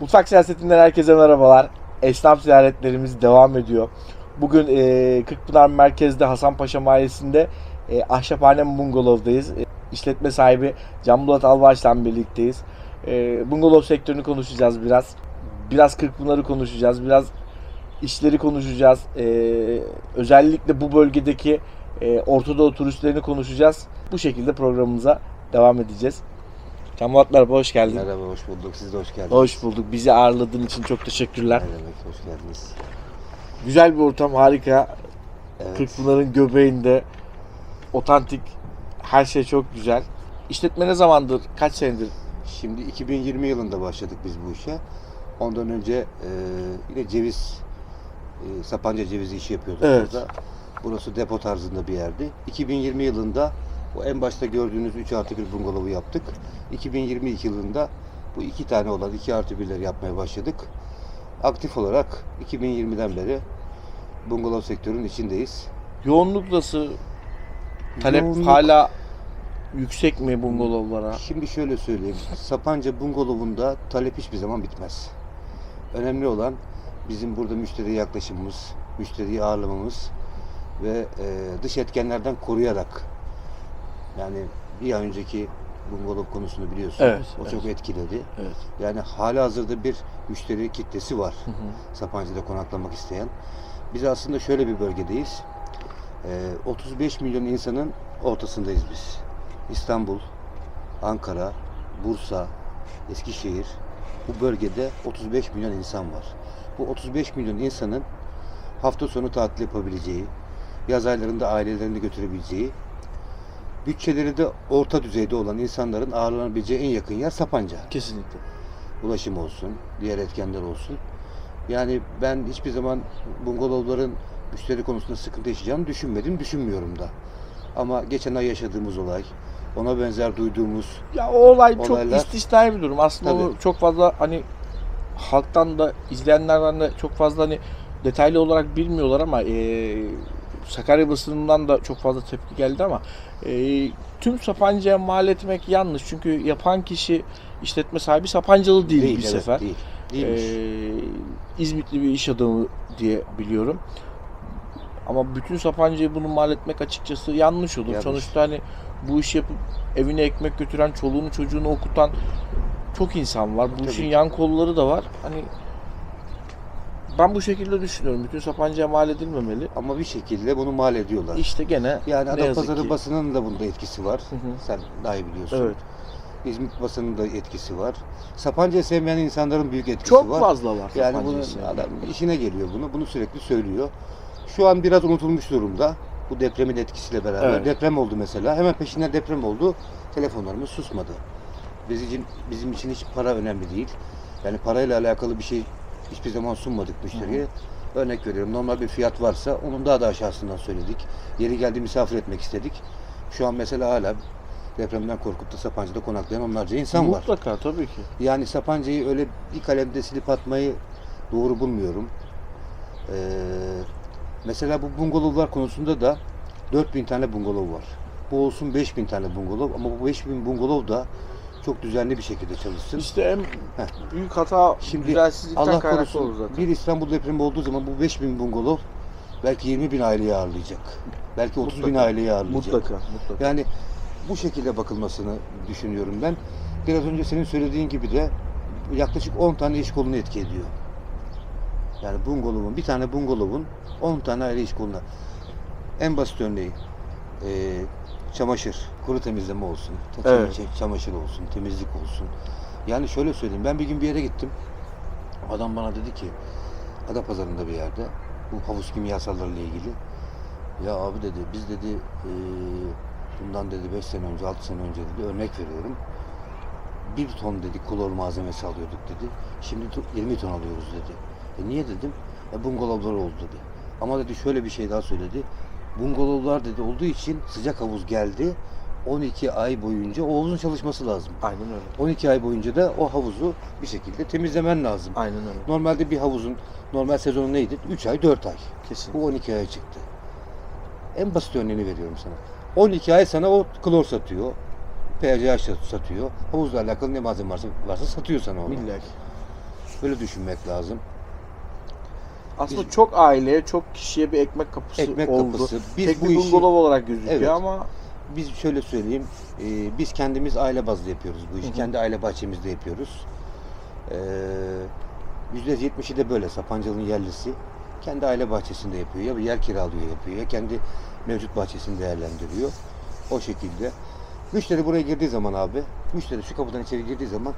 Mutfak siyasetinden herkese merhabalar. Esnaf ziyaretlerimiz devam ediyor. Bugün e, Kırkpınar merkezde Hasanpaşa mahallesinde e, Ahşaphane Bungalov'dayız. E, işletme sahibi Can Bulat Alvaç'la birlikteyiz. E, bungalov sektörünü konuşacağız biraz. Biraz Kırkpınar'ı konuşacağız. Biraz işleri konuşacağız. E, özellikle bu bölgedeki e, Orta turistlerini konuşacağız. Bu şekilde programımıza devam edeceğiz. Merhaba, hoş geldin. Merhaba, hoş bulduk. Siz de hoş geldiniz. Hoş bulduk. Bizi ağırladığın için çok teşekkürler. Ne demek, hoş geldiniz. Güzel bir ortam, harika. Evet. Kırkpınar'ın göbeğinde otantik her şey çok güzel. İşletme ne zamandır, kaç senedir? Şimdi 2020 yılında başladık biz bu işe. Ondan önce e, yine ceviz, e, Sapanca cevizi işi yapıyorduk Evet. burada. Burası depo tarzında bir yerdi. 2020 yılında bu en başta gördüğünüz 3 artı 1 bungalovu yaptık. 2022 yılında bu iki tane olan 2 artı 1'leri yapmaya başladık. Aktif olarak 2020'den beri bungalov sektörünün içindeyiz. Yoğunluk nasıl? Talep Yoğunluk- hala yüksek mi bungalovlara? Şimdi şöyle söyleyeyim. Sapanca bungalovunda talep hiçbir zaman bitmez. Önemli olan bizim burada müşteriye yaklaşımımız, müşteriyi ağırlamamız ve e, dış etkenlerden koruyarak yani bir an önceki bungalov konusunu biliyorsunuz. Evet, o evet. çok etkiledi. Evet. Yani hala hazırda bir müşteri kitlesi var. Hı hı. Sapanca'da konaklamak isteyen. Biz aslında şöyle bir bölgedeyiz. Ee, 35 milyon insanın ortasındayız biz. İstanbul, Ankara, Bursa, Eskişehir bu bölgede 35 milyon insan var. Bu 35 milyon insanın hafta sonu tatil yapabileceği, yaz aylarında ailelerini götürebileceği, bütçeleri de orta düzeyde olan insanların ağırlanabileceği en yakın yer Sapanca Kesinlikle. ulaşım olsun, diğer etkenler olsun. Yani ben hiçbir zaman bungalovların müşteri konusunda sıkıntı yaşayacağını düşünmedim, düşünmüyorum da. Ama geçen ay yaşadığımız olay, ona benzer duyduğumuz Ya o olay çok Olaylar- istisnai bir durum. Aslında Tabii. onu çok fazla hani halktan da izleyenlerden de çok fazla hani detaylı olarak bilmiyorlar ama eee Sakarya basınından da çok fazla tepki geldi ama eee, tüm Sapanca'ya mal etmek yanlış. Çünkü yapan kişi işletme sahibi Sapancalı değil, bir evet, sefer. değil. Değilmiş. Eee, İzmitli bir iş adamı diye biliyorum. Ama bütün Sapanca'yı bunu mal etmek açıkçası yanlış olur. Yanlış. Sonuçta hani bu işi yapıp evine ekmek götüren, çoluğunu çocuğunu okutan çok insan var. Bu Tabii işin ki. yan kolları da var. Hani ben bu şekilde düşünüyorum. Bütün Sapanca'ya mal edilmemeli. Ama bir şekilde bunu mal ediyorlar. İşte gene yani ne yazık Adapazarı ki. basının da bunda etkisi var. Hı. Sen daha iyi biliyorsun. Evet. İzmit basının da etkisi var. Sapanca'yı sevmeyen insanların büyük etkisi Çok var. fazla var. Yani Sapanca'yı sevmeyen. adam işine geliyor bunu. Bunu sürekli söylüyor. Şu an biraz unutulmuş durumda. Bu depremin etkisiyle beraber. Evet. Deprem oldu mesela. Hemen peşinden deprem oldu. Telefonlarımız susmadı. Bizim için, bizim için hiç para önemli değil. Yani parayla alakalı bir şey hiçbir zaman sunmadık müşteriye. Örnek veriyorum. Normal bir fiyat varsa onun daha da aşağısından söyledik. Yeri geldi misafir etmek istedik. Şu an mesela hala depremden korkup da Sapanca'da konaklayan onlarca insan var. Mutlaka tabii ki. Yani Sapanca'yı öyle bir kalemde silip atmayı doğru bulmuyorum. Ee, mesela bu bungalovlar konusunda da 4000 tane bungalov var. Bu olsun 5000 tane bungalov ama bu 5000 bungalov da çok düzenli bir şekilde çalışsın. İşte en Heh. büyük hata Şimdi düzensizlikten Allah kaynaklı olur korusun zaten. bir İstanbul depremi olduğu zaman bu 5000 bungalov belki 20 bin aileyi ağırlayacak. Belki 30 bin Mutlaka. aileyi ağırlayacak. Mutlaka, mutlaka. Yani bu şekilde bakılmasını düşünüyorum ben. Biraz önce senin söylediğin gibi de yaklaşık 10 tane iş kolunu etki ediyor. Yani bungalovun, bir tane bungalovun 10 tane ayrı iş koluna. En basit örneği eee, çamaşır, kuru temizleme olsun, Evet. çamaşır, olsun, temizlik olsun. Yani şöyle söyleyeyim, ben bir gün bir yere gittim. Adam bana dedi ki, Adapazarı'nda bir yerde, bu havuz kimyasallarıyla ilgili. Ya abi dedi, biz dedi eee, bundan dedi 5 sene önce, 6 sene önce dedi, örnek veriyorum. Bir ton dedi klor malzemesi alıyorduk dedi. Şimdi to- 20 ton alıyoruz dedi. E niye dedim? E bungalovlar oldu dedi. Ama dedi şöyle bir şey daha söyledi. Bungalovlar dedi olduğu için sıcak havuz geldi. 12 ay boyunca o havuzun çalışması lazım. Aynen öyle. 12 ay boyunca da o havuzu bir şekilde temizlemen lazım. Aynen öyle. Normalde bir havuzun normal sezonu neydi? 3 ay 4 ay. Kesin. Bu 12 aya çıktı. En basit örneğini veriyorum sana. 12 ay sana o klor satıyor. PCH satıyor. Havuzla alakalı ne malzeme varsa, varsa satıyor sana onu. İlla ki. Böyle düşünmek lazım. Aslında Biz- çok aileye, çok kişiye bir ekmek kapısı Ekmek oldu. kapısı. Biz Tek bu bir işi bungalov olarak gözüküyor Evet. ama biz şöyle söyleyeyim. e, biz kendimiz aile bazlı yapıyoruz bu işi. Hı hı. Kendi aile bahçemizde yapıyoruz. Ee, %70'i de böyle Sapancalı'nın yerlisi. Kendi aile bahçesinde yapıyor. Ya bir yer kiralıyor yapıyor ya kendi mevcut bahçesini değerlendiriyor. O şekilde. Müşteri buraya girdiği zaman abi, müşteri şu kapıdan içeri girdiği zaman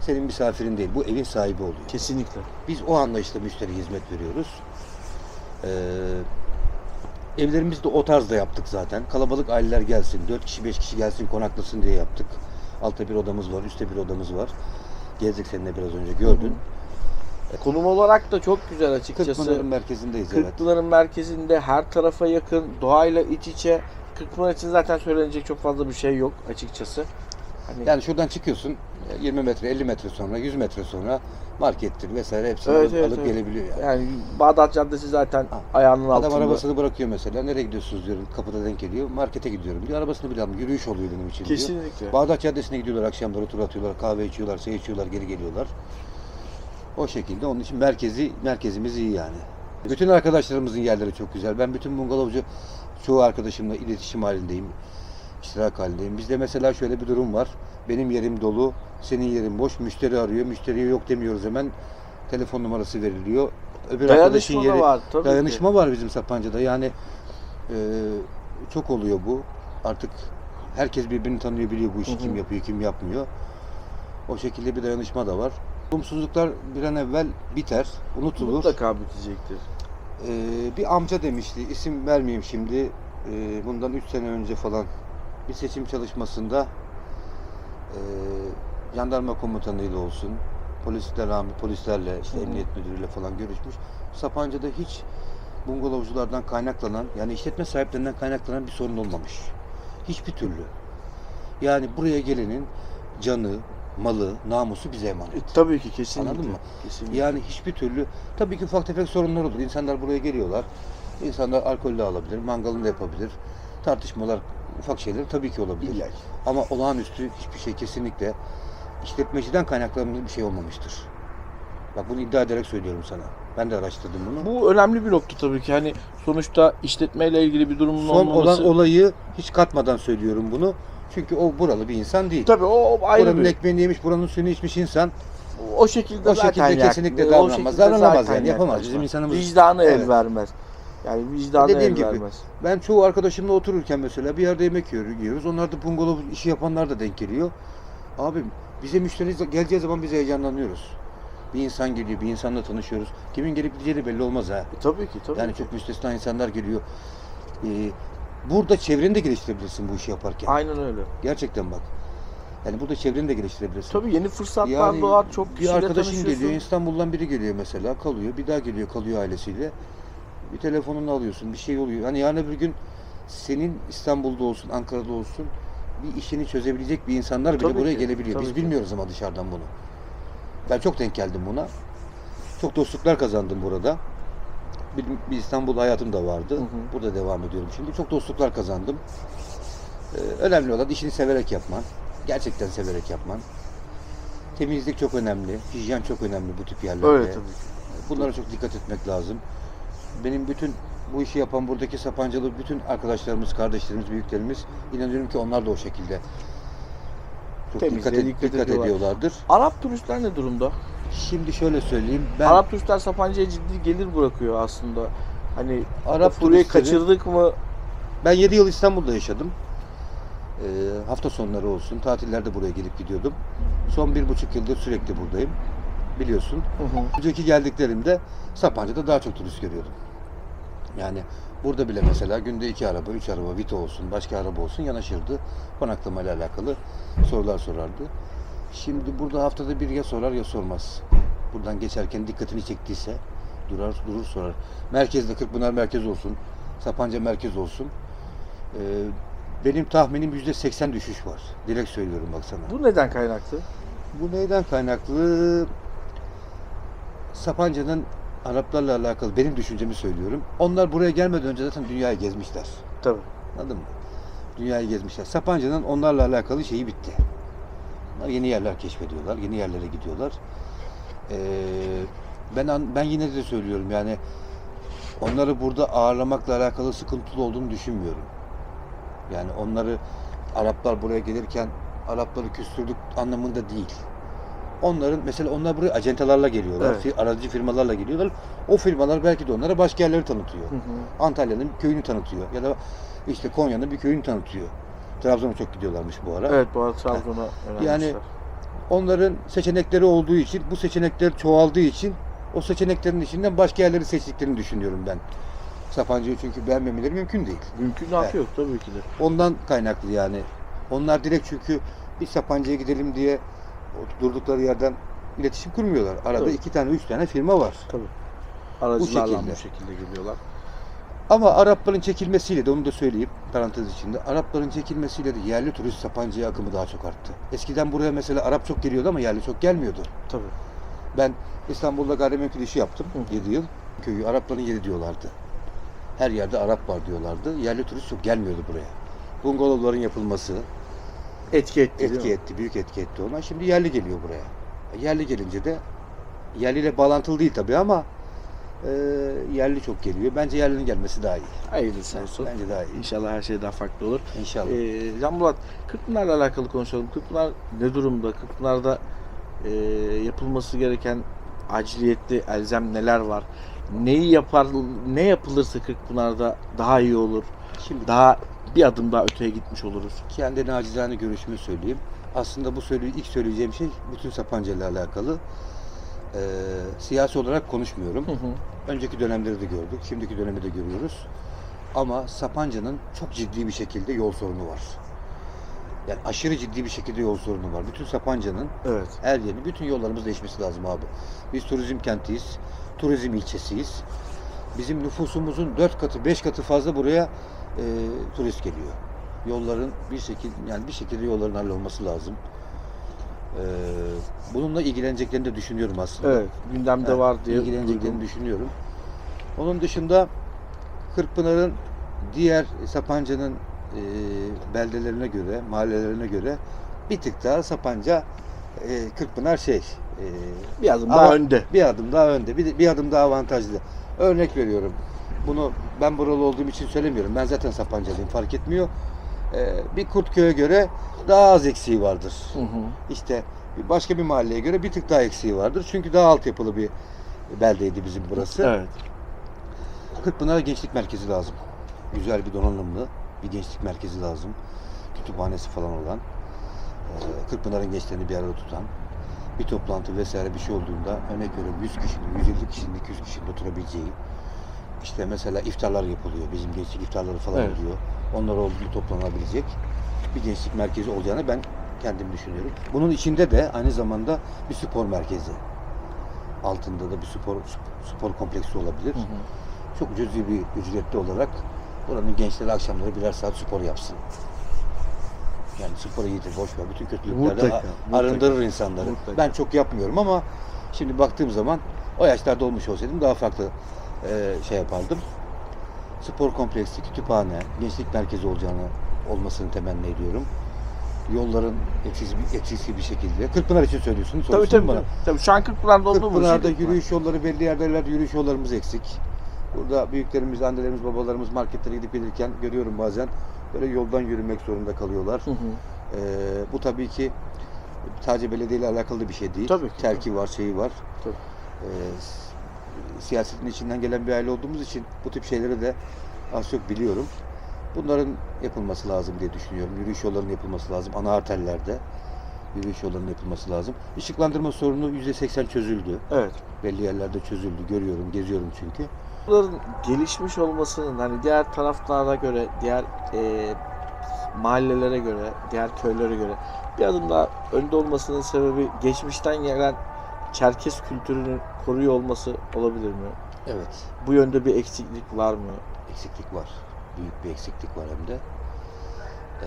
senin misafirin değil, bu evin sahibi oluyor. kesinlikle. Biz o anlayışla müşteriye hizmet veriyoruz. Ee, evlerimizi de o tarzda yaptık zaten. Kalabalık aileler gelsin, 4 kişi 5 kişi gelsin konaklasın diye yaptık. Altta bir odamız var, üstte bir odamız var. Gezdik seninle biraz önce gördün. Konum olarak da çok güzel açıkçası. Kırkpınar'ın merkezindeyiz evet. Kırkpınar'ın merkezinde her tarafa yakın, doğayla iç içe. Kırkpınar için zaten söylenecek çok fazla bir şey yok açıkçası. Hani Yani şuradan çıkıyorsun 20 metre, 50 metre sonra, 100 metre sonra markettir vesaire hepsini Evet, alıp, evet, alıp evet. gelebiliyor yani. yani Bağdat Caddesi zaten Ha. ayağının Adam altında. arabasını bırakıyor mesela. Nereye gidiyorsunuz diyorum. Kapıda denk geliyor. Markete gidiyorum diyor. Arabasını bile almıyor. Yürüyüş oluyor benim için diyor. Kesinlikle. Bağdat Caddesi'ne gidiyorlar akşamları tur atıyorlar, kahve içiyorlar, çay içiyorlar, geri geliyorlar. O şekilde onun için merkezi merkezimiz iyi yani. Bütün arkadaşlarımızın yerleri çok güzel. Ben bütün bungalovcu çoğu arkadaşımla iletişim halindeyim. iştirak halindeyim. Bizde mesela şöyle bir durum var. Benim yerim dolu, senin yerin boş. Müşteri arıyor. Müşteriye yok demiyoruz hemen. Telefon numarası veriliyor. Öbür arkadaşın yeri var tabii ki. dayanışma var bizim Sapanca'da. Yani e, çok oluyor bu. Artık herkes birbirini tanıyor, biliyor bu işi Hı hı. kim yapıyor, kim yapmıyor. O şekilde bir dayanışma da var. Olumsuzluklar bir an evvel biter, unutulur. Mutlaka bitecektir. Ee, bir amca demişti, isim vermeyeyim şimdi. Ee, bundan 3 sene önce falan bir seçim çalışmasında e, jandarma komutanıyla olsun, polisler polislerle, işte Hı emniyet müdürüyle falan görüşmüş. Sapanca'da hiç bungalovculardan kaynaklanan, yani işletme sahiplerinden kaynaklanan bir sorun olmamış. Hiçbir türlü. Yani buraya gelenin canı, malı, namusu bize emanet. E, tabii ki kesinlikle. Anladın mı? Kesinlikle. Yani hiçbir türlü tabii ki ufak tefek sorunlar olur. İnsanlar buraya geliyorlar. İnsanlar alkol de alabilir, mangalını da yapabilir. Tartışmalar, ufak şeyler tabii ki olabilir. İlla ki. Ama olağanüstü hiçbir şey kesinlikle işletmeciden kaynaklanan bir şey olmamıştır. Bak bunu iddia ederek söylüyorum sana. Ben de araştırdım bunu. Bu önemli bir nokta tabii ki. Hani sonuçta işletmeyle ilgili bir durumun Son olmaması. olan olayı hiç katmadan söylüyorum bunu. Çünkü o buralı bir insan değil. Tabii o, ayrı Buranın bir. ekmeğini yemiş, buranın suyunu içmiş insan. O şekilde O zaten şekilde yak- kesinlikle o davranmaz. şekilde Davranamaz zaten yani, yapamaz. Bizim insanımız- Vicdanı Evet. el vermez. Yani vicdanı Dediğim el gibi. vermez. Ben çoğu arkadaşımla otururken mesela bir yerde yemek yiyor- yiyoruz. Onlar da bungalov işi yapanlar da denk geliyor. Abi bize müşteri geleceği zaman biz heyecanlanıyoruz. Bir insan geliyor, bir insanla tanışıyoruz. Kimin gelip gideceği de belli olmaz ha. E, tabii ki tabii Yani ki. çok müstesna insanlar geliyor. Ee, burada çevreni de geliştirebilirsin bu işi yaparken. Aynen öyle. Gerçekten bak. Yani burada çevreni de geliştirebilirsin. Tabii yeni fırsatlar Yani doğar. Çok bir arkadaşın geliyor, İstanbul'dan biri geliyor mesela, kalıyor, bir daha geliyor, kalıyor ailesiyle. Bir telefonunu alıyorsun, bir şey oluyor. Hani yarın öbür gün senin İstanbul'da olsun, Ankara'da olsun bir işini çözebilecek bir insanlar bile Tabii buraya ki, gelebiliyor. Biz ki. bilmiyoruz ama dışarıdan bunu. Ben çok denk geldim buna. Çok dostluklar kazandım burada. Bir, bir İstanbul hayatım da vardı. Hı hı. Burada devam ediyorum şimdi. Çok dostluklar kazandım. Ee, önemli olan işini severek yapman. Gerçekten severek yapman. Temizlik çok önemli. Hijyen çok önemli bu tip yerlerde. Öyle tabii. Bunlara çok dikkat etmek lazım. Benim bütün bu işi yapan buradaki Sapancalı bütün arkadaşlarımız, kardeşlerimiz, büyüklerimiz inanıyorum ki onlar da o şekilde çok dikkat, et- dikkat dikkat ediyorlar. ediyorlardır. Arap turistler ne durumda? Şimdi şöyle söyleyeyim. Ben Arap turistler Sapanca'ya ciddi gelir bırakıyor aslında. Hani Arap turistleri- kaçırdık mı? Ben 7 yıl İstanbul'da yaşadım. Ee, hafta sonları olsun, tatillerde buraya gelip gidiyordum. Son bir buçuk yıldır sürekli buradayım. Biliyorsun. Hı hı. Önceki geldiklerimde Sapanca'da daha çok turist görüyordum. Yani burada bile mesela günde iki araba, üç araba, Vito olsun, başka araba olsun yanaşırdı. Konaklamayla alakalı sorular sorardı. Şimdi burada haftada bir ya sorar ya sormaz. Buradan geçerken dikkatini çektiyse durar durur sorar. Merkezde Kırkpınar merkez olsun, Sapanca merkez olsun. Ee, benim tahminim yüzde seksen düşüş var. Direkt söylüyorum baksana. Bu neden kaynaklı? Bu neyden kaynaklı? Sapanca'nın Araplarla alakalı benim düşüncemi söylüyorum. Onlar buraya gelmeden önce zaten dünyayı gezmişler. Tabii. Anladın mı? Dünyayı gezmişler. Sapanca'nın onlarla alakalı şeyi bitti. Onlar yeni yerler keşfediyorlar, yeni yerlere gidiyorlar. Ee, ben ben yine de söylüyorum yani onları burada ağırlamakla alakalı sıkıntılı olduğunu düşünmüyorum. Yani onları Araplar buraya gelirken Arapları küstürdük anlamında değil. Onların mesela onlar buraya acentalarla geliyorlar. Evet. Aracı firmalarla geliyorlar. O firmalar belki de onlara başka yerleri tanıtıyor. Antalya'nın bir köyünü tanıtıyor ya da işte Konya'nın bir köyünü tanıtıyor. Trabzon'a çok gidiyorlarmış bu ara. Evet bu arada Trabzon'a. Yani- Onların seçenekleri olduğu için, bu seçenekler çoğaldığı için o seçeneklerin içinden başka yerleri seçtiklerini düşünüyorum ben. Sapanca'yı çünkü beğenmemeleri mümkün değil. mümkünatı Evet. yok tabii ki de. Ondan kaynaklı yani. Onlar direkt çünkü bir Sapanca'ya gidelim diye durdukları yerden iletişim kurmuyorlar. Arada Tabii. iki tane, üç tane firma var. Tabii. Aracılarla bu şekilde. şekilde, geliyorlar. Ama Arapların çekilmesiyle de onu da söyleyeyim parantez içinde. Arapların çekilmesiyle de yerli turist Sapanca'ya akımı daha çok arttı. Eskiden buraya mesela Arap çok geliyordu ama yerli çok gelmiyordu. Tabii. Ben İstanbul'da gayrimenkul işi yaptım Hı. 7 yıl. Köyü Arapların yeri diyorlardı. Her yerde Arap var diyorlardı. Yerli turist çok gelmiyordu buraya. Bungalovların yapılması Etki etti değil etki mi? etti, büyük etki etti ona. Şimdi yerli geliyor buraya. Yerli gelince de yerliyle bağlantılı değil tabii ama e, yerli çok geliyor. Bence yerlinin gelmesi daha iyi. Hayırlısı olsun. Bence daha iyi. İnşallah her şey daha farklı olur. İnşallah. Ee, Can Bulat, Kırkpınar'la alakalı konuşalım. Kırkpınar ne durumda? Kırkpınar'da e, yapılması gereken aciliyetli elzem neler var? Neyi yapar, ne yapılırsa Kırkpınar'da daha iyi olur. Şimdi Daha bir adım daha öteye gitmiş oluruz. kendi nacizane görüşümü söyleyeyim. Aslında bu söyle ilk söyleyeceğim şey bütün Sapanca ile alakalı. Ee, siyasi olarak konuşmuyorum. Önceki dönemleri de gördük, şimdiki dönemi de görüyoruz. Ama Sapanca'nın çok ciddi bir şekilde yol sorunu var. Yani aşırı ciddi bir şekilde yol sorunu var. Bütün Sapanca'nın Evet. her yeri, bütün yollarımız değişmesi lazım abi. Biz turizm kentiyiz, turizm ilçesiyiz. Bizim nüfusumuzun 4 katı, 5 katı fazla buraya e, turist geliyor. Yolların bir şekilde yani bir şekilde yolların hallolması lazım. E, bununla ilgileneceklerini de düşünüyorum aslında. Evet. Gündemde Evet, var diye ilgileneceklerini duydum. düşünüyorum. Onun dışında Kırkpınar'ın diğer Sapanca'nın e, beldelerine göre, mahallelerine göre bir tık daha Sapanca e, Kırkpınar şey e, Bir adım daha önde. bir adım daha önde, bir, bir adım daha avantajlı. Örnek veriyorum. Bunu ben buralı olduğum için söylemiyorum. Ben zaten Sapancalıyım fark etmiyor. E, bir Kurtköy'e göre daha az eksiği vardır. Hı hı. İşte başka bir mahalleye göre bir tık daha eksiği vardır. Çünkü daha altyapılı bir beldeydi bizim burası. Evet. Kırkpınar'a gençlik merkezi lazım. Güzel bir donanımlı bir gençlik merkezi lazım. Kütüphanesi falan olan. Ee, Kırkpınar'ın gençlerini bir arada tutan. Bir toplantı vesaire bir şey olduğunda örnek veriyorum 100 kişinin, 150 kişinin, 200 kişinin oturabileceği. İşte mesela iftarlar yapılıyor. Bizim gençlik iftarları falan Evet. oluyor. Onlar olduğu toplanabilecek bir gençlik merkezi olacağını ben kendim düşünüyorum. Bunun içinde de aynı zamanda bir spor merkezi. Altında da bir spor spor kompleksi olabilir Hı hı. çok cüzi bir ücretli olarak buranın gençleri akşamları birer saat spor yapsın. Yani spora iyidir, boş ver. Bütün kötülüklerden Mutlaka, a- mutlaka. arındırır insanları. Mutlaka. Ben çok yapmıyorum ama şimdi baktığım zaman o yaşlarda olmuş olsaydım daha farklı e, şey yapardım. Spor kompleksi, kütüphane, gençlik merkezi olacağını olmasını temenni ediyorum. Yolların eksiksiz, eksiksiz bir şekilde. Kırkpınar için söylüyorsunuz. Tabii tabii. bana. Tabii, tabii. Şu an Kırkpınar'da olduğumuz Kırkpınar'da yürüyüş yolları belli yerlerde yürüyüş yollarımız eksik. Burada büyüklerimiz, annelerimiz, babalarımız marketlere gidip gelirken görüyorum bazen böyle yoldan yürümek zorunda kalıyorlar. Hı hı. Ee, bu tabii ki sadece belediyeyle alakalı bir şey değil. Tabii ki. Terki var, şeyi var. Tabii. Ee, siyasetin içinden gelen bir aile olduğumuz için bu tip şeyleri de az çok biliyorum. Bunların yapılması lazım diye düşünüyorum. Yürüyüş yollarının yapılması lazım. Ana arterlerde yürüyüş yollarının yapılması lazım. Işıklandırma sorunu %80 çözüldü. Evet. Belli yerlerde çözüldü. Görüyorum, geziyorum çünkü. Bunların gelişmiş olmasının hani diğer taraflara göre, diğer e, mahallelere göre, diğer köylere göre bir adım daha önde olmasının sebebi geçmişten gelen Çerkes kültürünün koruyor olması olabilir mi? Evet, Bu yönde bir eksiklik var mı? eksiklik var. Büyük bir eksiklik var hem de. Ee,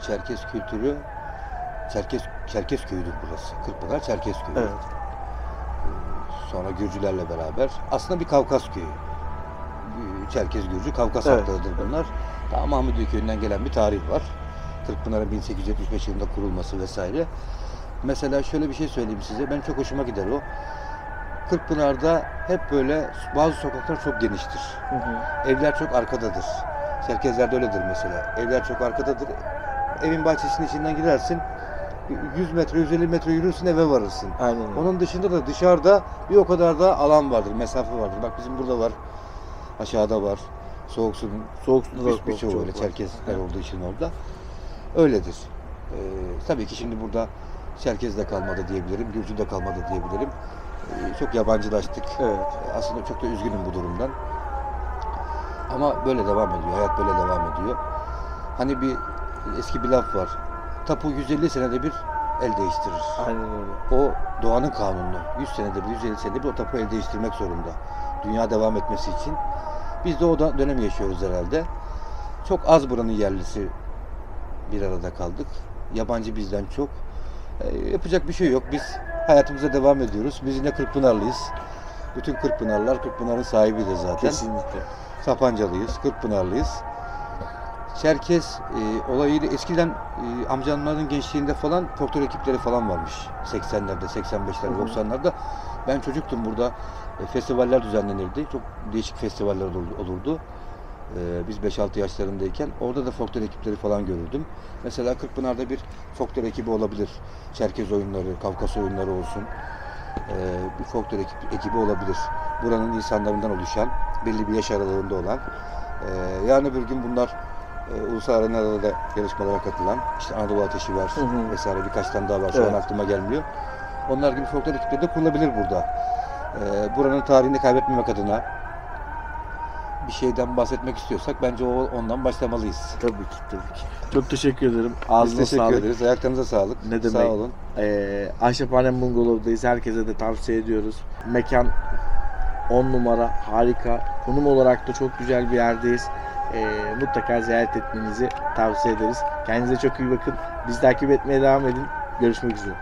Çerkes kültürü Çerkes Çerkes köyüdür burası. Kırkpınar Çerkes köyü. Evet. Sonra Gürcülerle beraber. Aslında bir Kavkas köyü. Bir Çerkez Gürcü Kavkas Evet, halklarıdır bunlar. Daha Mahmudiye köyünden gelen bir tarih var. Kırkpınar'ın 1875 yılında kurulması vesaire. Mesela şöyle bir şey söyleyeyim size. Ben çok hoşuma gider o. Kırkpınar'da hep böyle bazı sokaklar çok geniştir. Hı hı. Evler çok arkadadır. Çerkezler'de öyledir mesela. Evler çok arkadadır. Evin bahçesinin içinden girersin. 100 metre, 150 metre yürürsün eve varırsın. Aynen. Onun dışında da dışarıda bir o kadar da alan vardır, mesafe vardır. Bak bizim burada var, aşağıda var. Soğuk suyun Soğuk da bir, birçoğu çok öyle. Çerkezler olduğu için orada. Öyledir. Ee, tabii ki şimdi burada Çerkez de kalmadı diyebilirim, Gürcü de kalmadı diyebilirim. Ee, çok yabancılaştık. Evet. Aslında çok da üzgünüm bu durumdan. Ama böyle devam ediyor. Hayat böyle devam ediyor. Hani bir eski bir laf var. Tapu 150 senede bir el değiştirir. Aynen öyle. O doğanın kanunu. 100 senede bir, 150 senede bir o tapu el değiştirmek zorunda. Dünya devam etmesi için. Biz de o dönemi yaşıyoruz herhalde. Çok az buranın yerlisi bir arada kaldık. Yabancı bizden çok. Ee, yapacak bir şey yok. Biz hayatımıza devam ediyoruz. Biz yine Kırkpınarlıyız. Bütün Kırkpınarlılar Kırkpınar'ın sahibidir zaten. Kesinlikle. Sapancalıyız, Kırkpınarlıyız. Çerkez e, olayıyla eskiden e, amcamların gençliğinde falan folklor ekipleri falan varmış. 80'lerde, 85'lerde, Hı hı. 90'larda. Ben çocuktum burada. E, festivaller düzenlenirdi. Çok değişik festivaller olur- olurdu. E, biz 5-6 yaşlarındayken orada da folklor ekipleri falan görürdüm. Mesela Kırkpınar'da bir folklor ekibi olabilir. Çerkez oyunları, Kafkas oyunları olsun. E, bir folklor ekip- ekibi olabilir. Buranın insanlarından oluşan, belli bir yaş aralığında olan. E, yarın öbür gün bunlar e, ulusal arenada da yarışmalara katılan, işte Anadolu Ateşi var Hı hı. vesaire birkaç tane daha var. Şu Evet. an aklıma gelmiyor. Onlar gibi folklor ekipleri de kurulabilir burada. E, buranın tarihini kaybetmemek adına bir şeyden bahsetmek istiyorsak bence o ondan başlamalıyız. Tabii ki tabii ki. Çok teşekkür ederim. Biz Ağzına teşekkür sağlık. ederiz. Ayaklarınıza sağlık. Ne demek. Sağ olun. Ee, Ahşaphane Bungalov'dayız. Herkese de tavsiye ediyoruz. Mekan 10 numara, harika. Konum olarak da çok güzel bir yerdeyiz. Ee, mutlaka ziyaret etmenizi tavsiye ederiz. Kendinize çok iyi bakın. Bizi takip etmeye devam edin. Görüşmek üzere.